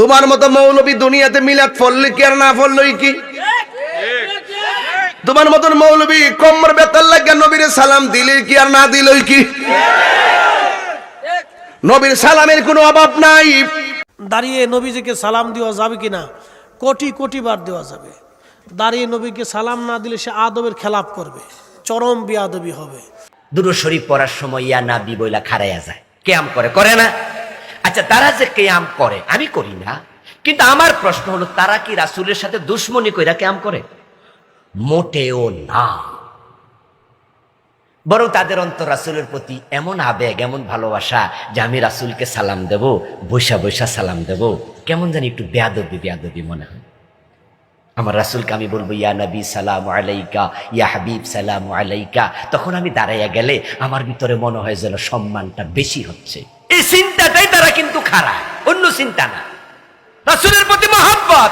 তোমার মতো মৌলবী দুনিয়াতে মিলাদ ফললে কি আর না ফললই কি? তোমার মতন মৌলবী কম্বর বেতার লাগে নবীর সালাম দিলে কি আর না দিলই কি? নবীর সালামের কোনো অভাব নাই। দাঁড়িয়ে নবীজিকে সালাম দেওয়া যাবে কিনা? কোটি কোটি বার দেওয়া যাবে। দাঁড়িয়ে নবীকে সালাম না দিলে সে আদবের খেলাপ করবে। চরম বিয়াদবি হবে। দুটো শরীফ পড়ার সময় ইয়া না নাবি বইলা খারাইয়া যায়। কেয়াম করে করে না? আচ্ছা তারা যে কেয়াম করে, আমি করি না। কিন্তু আমার প্রশ্ন হলো, তারা কি রাসূলের সাথে দুশ্মনী কইরা কেয়াম করে? মোটেও না। বরং তাদের অন্তর রাসূলের প্রতি এমন আবেগ, এমন ভালোবাসা যে আমি রাসূলকে সালাম দেব, বৈশা বৈশা সালাম দেব। কেমন জানি একটু বেয়াদবি বেয়াদবি মনে হয়। আমার রাসুলকে আমি বলব, ইয়া নবী, সালাম আলাইকা, ইয়া হাবিব, সালাম আলাইকা। তখন আমি দাঁড়াইয়া গেলে আমার ভিতরে মনে হয় যেন সম্মানটা বেশি হচ্ছে। এই চিন্তাটাই তারা কিন্তু খারাপ, অন্য চিন্তা না। রাসুলের প্রতি মহাব্বত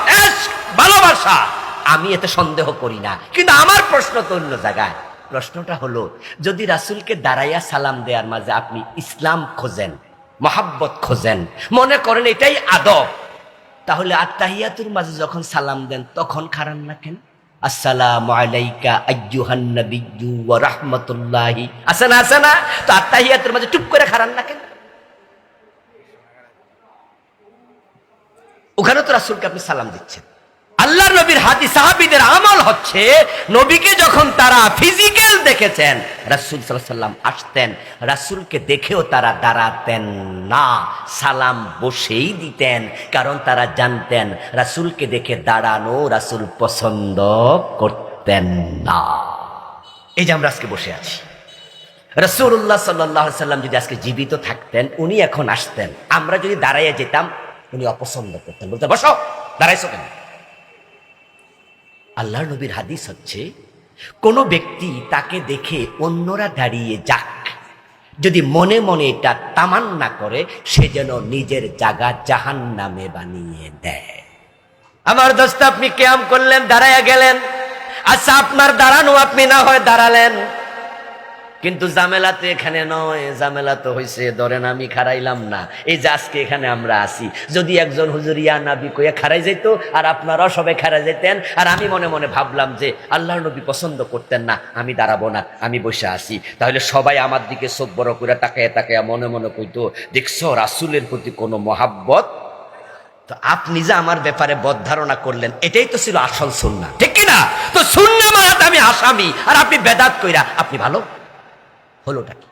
ভালোবাসা। আমি এতে সন্দেহ করি না, কিন্তু আমার প্রশ্ন তো অন্য জায়গায়। প্রশ্নটা হলো, যদি রাসুলকে দাঁড়াইয়া সালাম দেওয়ার মাঝে আপনি ইসলাম খোঁজেন, মহাব্বত খোঁজেন, মনে করেন এটাই আদব, তাহলে আত্মাহিয়াতুর মাঝে যখন সালাম দেন, তখন খারান না কেন? আসসালামু আলাইকা আইয়ুহান নাবিয়্যু ওয়া রাহমাতুল্লাহি। আছে না আছে না? তো আত্মাহিয়াতুর মাঝে চুপ করে খারান না কেন? ওখানে তো রাসূলকে আপনি সালাম দিচ্ছেন। আল্লাহর নবীর হাদি সাহাবিদের আমল হচ্ছে নবীকে যখন তারা ফিজিক্যাল দেখেছেন, রাসূল সাল্লাম আসতেন, রাসূলকে দেখেও তারা দাঁড়াতেন না, সালাম বসেই দিতেন, কারণ তারা জানতেন রাসূলকে দেখে দাঁড়ানো রাসূল পছন্দ করতেন না। এই যে আমরা আজকে বসে আছি। রসুল্লাহ সাল্লাহ সাল্লাম যদি আজকে জীবিত থাকতেন, উনি এখন আসতেন। আমরা যদি দাঁড়াইয়া যেতাম উনি অপছন্দ করতেন। বলতে, বসো, দাঁড়াইছো কেন? আল্লাহর নবীর হাদিস হচ্ছে, কোন ব্যক্তি তাকে দেখে অন্যরা দাঁড়িয়ে যাক। যদি মনে মনে এটা তামান্না করে, সে যেন নিজের জায়গা জাহান নামে বানিয়ে দেয়। আমার দোস্ত, আপনি কেয়াম করলেন, দাঁড়াইয়া গেলেন। আচ্ছা আপনার দাঁড়ানো আপনি না হয় দাঁড়ালেন। কিন্তু জামেলা তো এখানে নয় জামেলা তো হয়েছে ধরেন আমি খারাইলাম না। এই যে আজকে এখানে আমরা আসি যদি একজন হুজুর ইয়া নাবি কইয়া খারাই যেত আর আপনারাও সবাই খারাই যেতেন আর আমি মনে মনে ভাবলাম যে আল্লাহর নবী পছন্দ করতেন না, আমি দাঁড়াবো না, আমি বসে আসি তাহলে সবাই আমার দিকে চোখ বড় করে তাকায় তাকায় মনে মনে কইতো, দেখছ, রাসুলের প্রতি কোনো মহাব্বত? তো আপনি যে আমার ব্যাপারে বদধারণা করলেন, এটাই তো ছিল আসল সুন্না ঠিক কি না তো সুন্না মারাতে আমি আসামি, আর আপনি বেদাত কইরা, আপনি ভালো? হলোটা কি